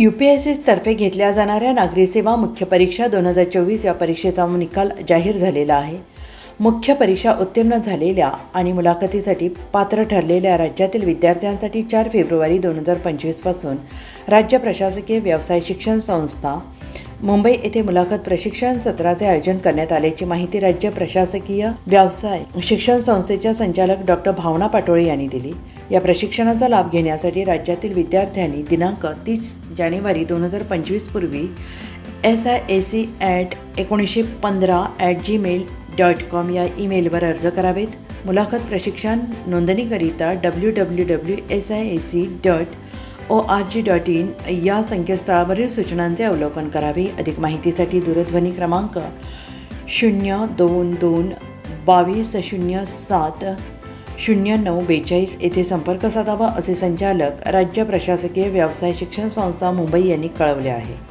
U P S तर्फे घेतल्या जाणाऱ्या नागरी सेवा मुख्य परीक्षा दोन हजार चोवीस या परीक्षेचा निकाल जाहीर झालेला आहे. मुख्य परीक्षा उत्तीर्ण झालेल्या आणि मुलाखतीसाठी पात्र ठरलेल्या राज्यातील विद्यार्थ्यांसाठी चार फेब्रुवारी दोन हजार पंचवीसपासून राज्य प्रशासकीय व्यवसाय शिक्षण संस्था मुंबई येथे मुलाखत प्रशिक्षण सत्राचे आयोजन करण्यात आल्याची माहिती राज्य प्रशासकीय व्यवसाय शिक्षण संस्थेच्या संचालक डॉक्टर भावना पाटोळे यांनी दिली. या प्रशिक्षणाचा लाभ घेण्यासाठी राज्यातील विद्यार्थ्यांनी दिनांक तीस जानेवारी दोन हजार पंचवीस पूर्वी S I A C at एकोणीसशे पंधरा ॲट जीमेल डॉट कॉम या ईमेलवर अर्ज करावेत. मुलाखत प्रशिक्षण नोंदणीकरिता W W W S I A C dot O R G dot in या संकेतस्थळावरील सूचनांचे अवलोकन करावे. अधिक माहितीसाठी दूरध्वनी क्रमांक शून्य दोन दोन बावीस शून्य सात शून्य नऊ बेचाळीस येथे संपर्क साधावा असे संचालक राज्य प्रशासकीय व्यवसाय शिक्षण संस्था मुंबई यांनी कळवले आहे.